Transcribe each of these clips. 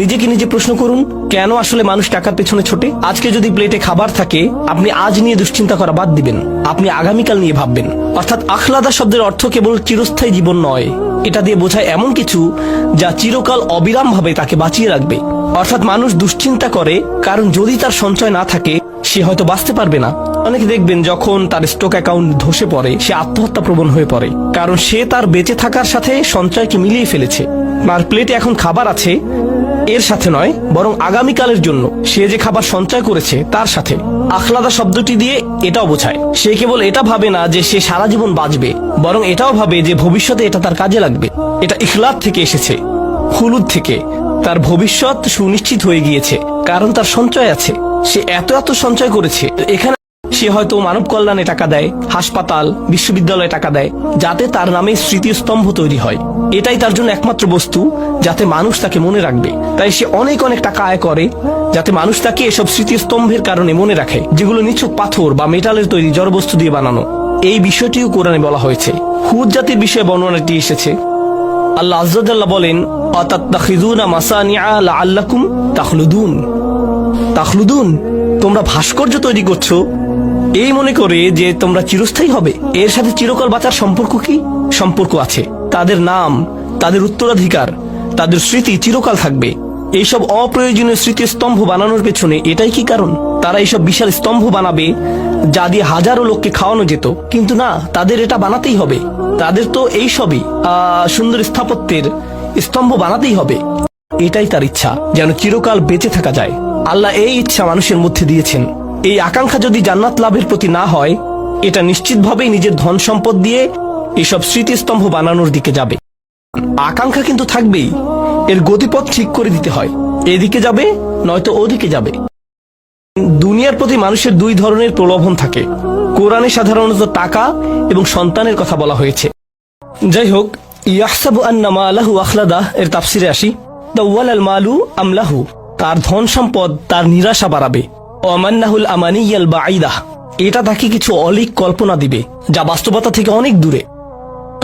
নিজেকে নিজে প্রশ্ন করুন, কেন আসলে মানুষ টাকার পেছনে ছোটে? আজকে যদি প্লেটে খাবার থাকে, আপনি আজ নিয়ে দুশ্চিন্তা করা বাদ দিবেন। আপনি আগামীকাল নিয়ে ভাববেন। অর্থাৎ আখলাদা শব্দের অর্থ কেবল চিরস্থায়ী জীবন নয়। এটা দিয়ে বোঝায় এমন কিছু যা চিরকাল অবিরাম ভাবে তাকে বাঁচিয়ে রাখবে। অর্থাৎ মানুষ দুশ্চিন্তা করে, কারণ যদি তার সঞ্চয় না থাকে, সে হয়তো বাঁচতে পারবে না। অনেকে দেখবেন যখন তার স্টক অ্যাকাউন্ট ধসে পড়ে, সে আত্মহত্যা প্রবণ হয়ে পড়ে। কারণ সে তার বেঁচে থাকার সাথে সঞ্চয়কে মিলিয়ে ফেলেছে। আর প্লেটে এখন খাবার আছে এর সাথে নয়, বরং আগামীকালের জন্য সে যে খাবার সঞ্চয় করেছে তার সাথে। আখলাদা শব্দটি দিয়ে এটাও বোঝায়। সে কেবল এটা ভাবে না যে সে সারা জীবন বাঁচবে, বরং এটাও ভাবে যে ভবিষ্যতে এটা তার কাজে লাগবে। এটা ইখলাদ থেকে এসেছে হুলুদ থেকে। তার ভবিষ্যৎ সুনিশ্চিত হয়ে গিয়েছে, কারণ তার সঞ্চয় আছে। সে এত এত সঞ্চয় করেছে। এখানে সে হয়তো মানব কল্যাণে টাকা দেয়, হাসপাতাল, বিশ্ববিদ্যালয়ে টাকা দেয়, যাতে তার নামে স্মৃতিস্তম্ভ তৈরি হয়। এটাই তার জন্য একমাত্র বস্তু, যাতে মানুষ তাকে মনে রাখবে। তাই সে অনেক অনেক টাকা আয় করে, যাতে মানুষ তাকে এসব স্মৃতিস্তম্ভের কারণে মনে রাখে, যেগুলো নিছক পাথর বা মেটালের তৈরি জড়বস্তু দিয়ে বানানো। এই বিষয়টিও কোরআনে বলা হয়েছে। হুদ জাতির বিষয়ে বর্ণনাটি এসেছে। আল্লাহ আজ্জাল্লাহ বলেন তাখলুদুন। তাখলুদুন, তোমরা ভাস্কর্য তৈরি করছ এই মনে করে যে তোমরা চিরস্থায়ী হবে। এর সাথে চিরকাল বাঁচার সম্পর্ক কি? সম্পর্ক আছে। তাদের নাম, তাদের উত্তরাধিকার, তাদের স্মৃতি চিরকাল থাকবে। এইসব অপ্রয়োজনীয় স্মৃতি স্তম্ভ বানানোর পেছনে এটাই কি কারণ? তারা এইসব বিশাল স্তম্ভ বানাবে, যা দিয়ে হাজারো লোককে খাওয়ানো যেত। কিন্তু না, তাদের এটা বানাতেই হবে। তাদের তো এই সবই সুন্দর স্থাপত্যের স্তম্ভ বানাতেই হবে। এটাই তার ইচ্ছা, যেন চিরকাল বেঁচে থাকা যায়। আল্লাহ এই ইচ্ছা মানুষের মধ্যে দিয়েছেন। এই আকাঙ্ক্ষা যদি জান্নাত লাভের প্রতি না হয়, এটা নিশ্চিতভাবেই নিজের ধন সম্পদ দিয়ে এসব স্মৃতিস্তম্ভ বানানোর দিকে যাবে। আকাঙ্ক্ষা কিন্তু থাকবেই, এর গতিপথ ঠিক করে দিতে হয়। এদিকে যাবে, নয়তো ওদিকে যাবে। দুনিয়ার প্রতি মানুষের দুই ধরনের প্রলোভন থাকে। কোরআনে সাধারণত টাকা এবং সন্তানের কথা বলা হয়েছে। যাই হোক, ইয়াহসাবু আন্নামা আলাহু আখলাদা এর তাফসিরে আসি। দাওয়াল আল মালু আমলাহু, তার ধন সম্পদ তার নিরাশা বাড়াবে। অমান্নাহুল আমানিয়াল বাঈদাহ এটা তাকে কিছু অলিক কল্পনা দিবে, যা বাস্তবতা থেকে অনেক দূরে।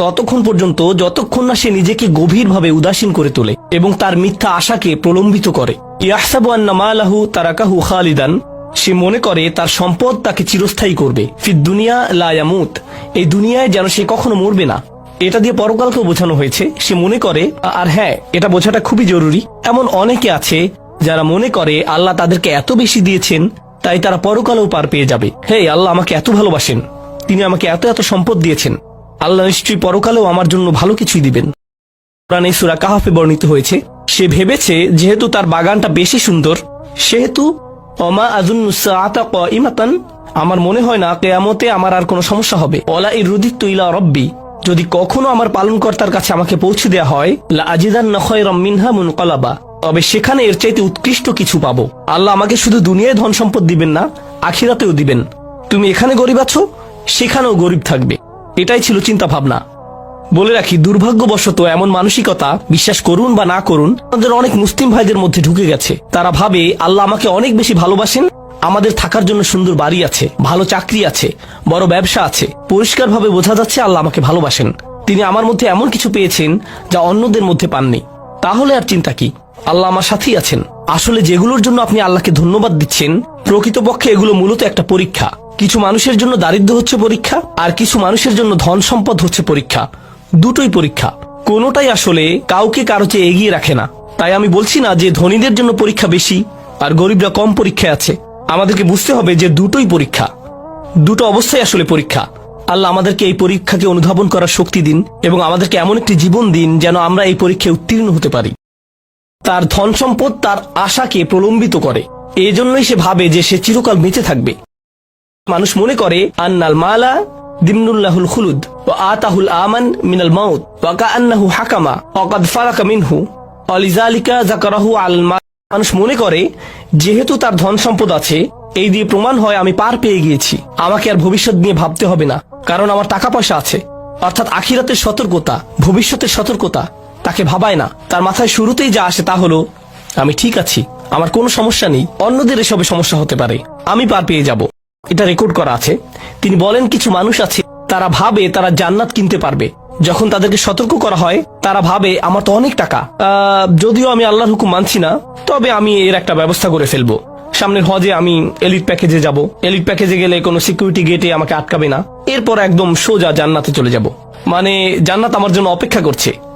ততক্ষণ পর্যন্ত যতক্ষণ না সে নিজেকে গভীরভাবে উদাসীন করে তোলে এবং তার মিথ্যা আশাকে প্রলম্বিত করে। ইয়াহসাবু আন্না মালাহু তারাকাহু খালিদান, সে মনে করে তার সম্পদ তাকে চিরস্থায়ী করবে। ফিদ দুনিয়া লায়ামুত এই দুনিয়ায় যেন সে কখনো মরবে না। এটা দিয়ে পরকালকেও বোঝানো হয়েছে, সে মনে করে, আর হ্যাঁ এটা বোঝাটা খুবই জরুরি। এমন অনেকে আছে যারা মনে করে আল্লাহ তাদেরকে এত বেশি দিয়েছেন, তাই তারা পরকালেও পার পেয়ে যাবে। হে, আল্লাহ আমাকে এত ভালোবাসেন। তিনি আমাকে এত এত সম্পদ দিয়েছেন। আল্লাহ নিশ্চয়ই পরকালেও আমার জন্য ভালো কিছুই দিবেন। কোরআনে সুরা কাহাফে বর্ণিত হয়েছে, সে ভেবেছে যেহেতু তার বাগানটা বেশি সুন্দর, সেহেতু অমা ইমাতান আমার মনে হয় না কেয়ামতে আমার আর কোনো সমস্যা হবে। অলা ইরুদিত ইলা রব্বি, যদি কখনো আমার পালনকর্তার কাছে আমাকে পৌঁছে দেওয়া হয়, লা আজিদান নখয়রম মিনহা মুনকালাবা। তবে সেখানে এর চাইতে উৎকৃষ্ট কিছু পাবো। আল্লাহ আমাকে শুধু দুনিয়ায় ধন সম্পদ দিবেন না, আখিরাতেও দিবেন। তুমি এখানে গরিব আছো, সেখানেও গরিব থাকবে। এটাই ছিল চিন্তা ভাবনা। বলে রাখি, দুর্ভাগ্যবশত এমন মানসিকতা বিশ্বাস করুন বা না করুন, আমাদের অনেক মুসলিম ভাইদের মধ্যে ঢুকে গেছে। তারা ভাবে, আল্লাহ আমাকে অনেক বেশি ভালোবাসেন, আমাদের থাকার জন্য সুন্দর বাড়ি আছে, ভালো চাকরি আছে, বড় ব্যবসা আছে। পরিষ্কারভাবে বোঝা যাচ্ছে আল্লাহ আমাকে ভালোবাসেন। তিনি আমার মধ্যে এমন কিছু পেয়েছেন যা অন্যদের মধ্যে পাননি। তাহলে আর চিন্তা কি? আল্লাহ আমার সাথেই আছেন। আসলে যেগুলোর জন্য আপনি আল্লাহকে ধন্যবাদ দিচ্ছেন, প্রকৃতপক্ষে এগুলো মূলত একটা পরীক্ষা। কিছু মানুষের জন্য দারিদ্র হচ্ছে পরীক্ষা, আর কিছু মানুষের জন্য ধন সম্পদ হচ্ছে পরীক্ষা। দুটোই পরীক্ষা। কোনোটাই আসলে কাউকে কারও চেয়ে এগিয়ে রাখে না। তাই আমি বলছি না যে ধনীদের জন্য পরীক্ষা বেশি, আর গরিবরা কম পরীক্ষায় আছে। আমাদেরকে বুঝতে হবে যে দুটোই পরীক্ষা। দুটো অবস্থায় আসলে পরীক্ষা। আল্লাহ আমাদেরকে এই পরীক্ষাকে অনুধাবন করার শক্তি দিন এবং আমাদেরকে এমন একটি জীবন দিন যেন আমরা এই পরীক্ষায় উত্তীর্ণ হতে পারি। তার ধন সম্পদ তার আশাকে প্রলম্বিত করে। এজন্যই সে ভাবে যে সে চিরকাল বেঁচে থাকবে। মানুষ মনে করে, আন্নাল মালা দিমনুল্লাহুল খুলুদ ও আতাহুল আমান মিনাল মাউত ওয়াকা আন্নাহু হাকামা অকাদ ফারাকা মিনহু অলিজালিকা জাকারাহু আল মানুষ মনে করে, যেহেতু তার ধন সম্পদ আছে, এই দিয়ে প্রমাণ হয় আমি পার পেয়ে গিয়েছি। আমাকে আর ভবিষ্যৎ নিয়ে ভাবতে হবে না। কারণ আমার টাকা পয়সা আছে। অর্থাৎ আখিরাতের সতর্কতা, ভবিষ্যতের সতর্কতা, তাকে ভাবায় না। তার মাথায় শুরুতেই যা আসে তা হলো, আমি ঠিক আছি, আমার কোনো সমস্যা নেই, অন্যদের এসবে সমস্যা হতে পারে, আমি পার পেয়ে যাব। এটা রেকর্ড করা আছে। তিনি বলেন, কিছু মানুষ আছে, তারা ভাবে তারা জান্নাত কিনতে পারবে। যখন তাদেরকে সতর্ক করা হয়, তারা ভাবে, আমার তো অনেক টাকা। যদিও আমি আল্লাহর হুকুম মানছি না, তবে আমি এর একটা ব্যবস্থা করে ফেলব। সামনের হজে আমি এলিট প্যাকেজে যাব। এলিট প্যাকেজে গেলে কোনো সিকিউরিটি গেটে আমাকে আটকাবে না। এরপর একদম সোজা জান্নাতে চলে যাব। মানে জান্নাত আমার জন্য অপেক্ষা করছে।